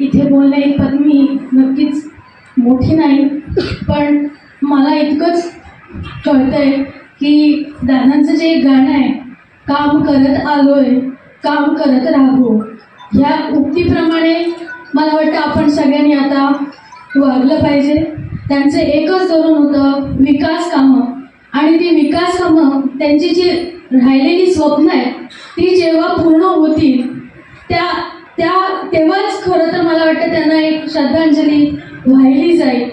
इथे बोलणे पण मी नक्कीच मोठी नाही पण मला इतकंच कळतंय की दादांचं जे गाणं आहे काम करत आलोय काम करत राहू ह्या उक्तीप्रमाणे मला वाटतं आपण सगळ्यांनी आता वागलं पाहिजे. त्यांचं एकच धोरण होतं विकास कामं. आणि ती विकास कामं त्यांची जी राहिलेली स्वप्न आहेत ती जेव्हा पूर्ण होतील त्या त्या तेव्हाच खरं तर मला वाटतं त्यांना एक श्रद्धांजली वाहिली जाईल.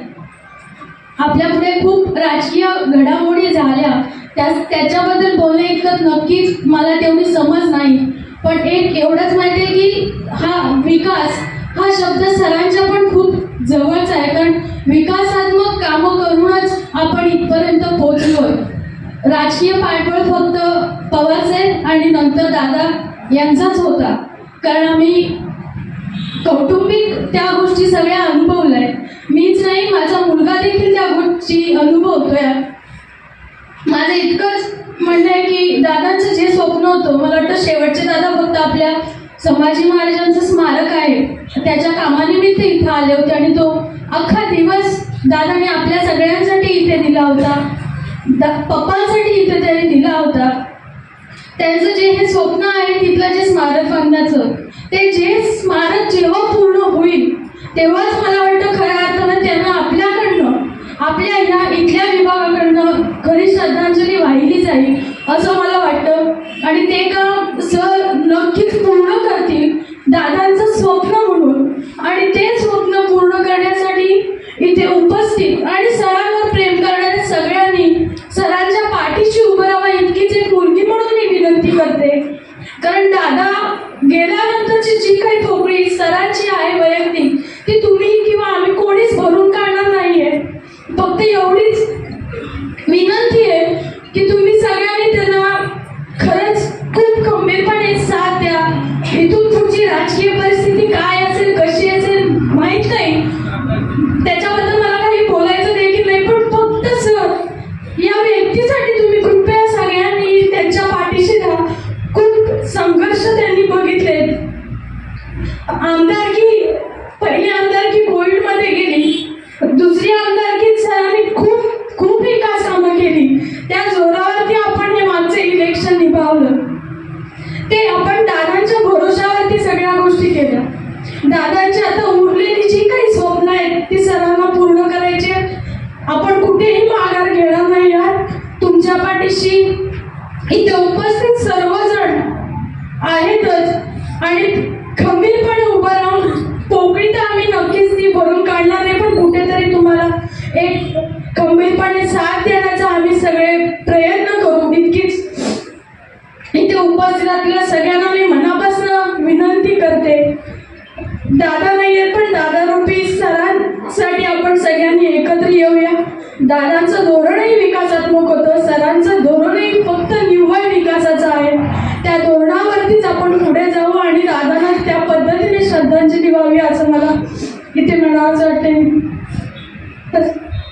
आपल्यापुढे खूप राजकीय घडामोडी झाल्या. त्या त्याच्याबद्दल बोलणे इतकं नक्कीच मला तेवढी समज नाही. पण एक एवढंच माहिती आहे की हा विकास हा शब्द सरांच्या पण खूप जवळचा आहे. कारण विकासात्मक कामं करूनच आपण इथपर्यंत पोहोचलोय. राजकीय पाठबळ फक्त पवारसाहेब आणि नंतर दादा यांचाच होता. कारण आम्ही कौटुंबिक त्या गोष्टी सगळ्या अनुभवल्या. आहेत मीच नाही माझा मुलगा देखील त्या गोष्टी अनुभवतोय. माझं इतकंच म्हणणं आहे की दादांचं जे स्वप्न होतं मला वाटतं शेवटचे दादा फक्त आपल्या संभाजी महाराजांचं स्मारक आहे. त्याच्या कामानिमित्त इथं आले होते आणि तो अख्खा दिवस दादाने आपल्या सगळ्यांसाठी इथे दिला होता. दा पप्पांसाठी इथे त्यांनी दिला होता. त्यांचं जे हे स्वप्न आहे तिथलं जे स्मारक बांधण्याचं ते जे स्मारक जेव्हा पूर्ण होईल तेव्हाच मला वाटतं खऱ्या अर्थानं त्यांना आपल्याकडनं आपल्या ह्या इथल्या विभागाकडनं खरी श्रद्धांजली वाहिली जाईल असं मला वाटतं. आणि ते का सर नक्कीच कारण दादा गेल्यानंतरची जी काही ठोकळी सरांची आहे वैयक्तिक ती तुम्ही किंवा आम्ही कोणीच भरून काढणार नाहीये. फक्त एवढीच विनंती आहे की तुम्ही सगळ्यांनी त्यांना खरंच खूप खंबीरपणे साथ द्या. इथून तुमची राजकीय परिस्थिती काय असेल कशी असेल माहीत नाही त्याच्याबद्दल मला काही बोलायचं देखील नाही पण फक्त सर या व्यक्तीसाठी तुम्ही कृपया सगळ्यांनी त्यांच्या पाठीशी राहा खूप संघर्ष त्यांनी बघितले आमदारकी पहिली आमदारकी कोविडमध्ये गेली दुसरी आमदारकी सरांनी खूप खूप विकास कामं केली त्या जोरावरती आपण हे मागचे इलेक्शन निभावलं ते आपण दादांच्या भरोशावरती सगळ्या गोष्टी केल्या दादांची आता उरलेली जी काही स्वप्न आहेत ती सरांना पूर्ण करायची आपण कुठेही माघार घेणार नाही आहात. तुमच्या पाठीशी इथे उपस्थित सर्वजण आहेतच. आणि खंबीरपणे उभं राहून पोकळी तर आम्ही नक्कीच ती भरून काढणार आहे पण कुठेतरी तुम्हाला एक खंबीरपणे साथ देण्याचा आम्ही सगळे प्रयत्न करू. इतकीच इथे उपस्थित असलेल्या सगळ्यांना दादा नाही आहेत पण दादा रुपी सरांसाठी आपण सगळ्यांनी एकत्र येऊया. दादांचं धोरणही विकासात्मक होतं सरांचं धोरणही फक्त निव्वळ विकासाचं आहे. त्या धोरणावरतीच आपण पुढे जाऊ आणि दादांना त्या पद्धतीने श्रद्धांजली व्हावी असं मला इथे म्हणावं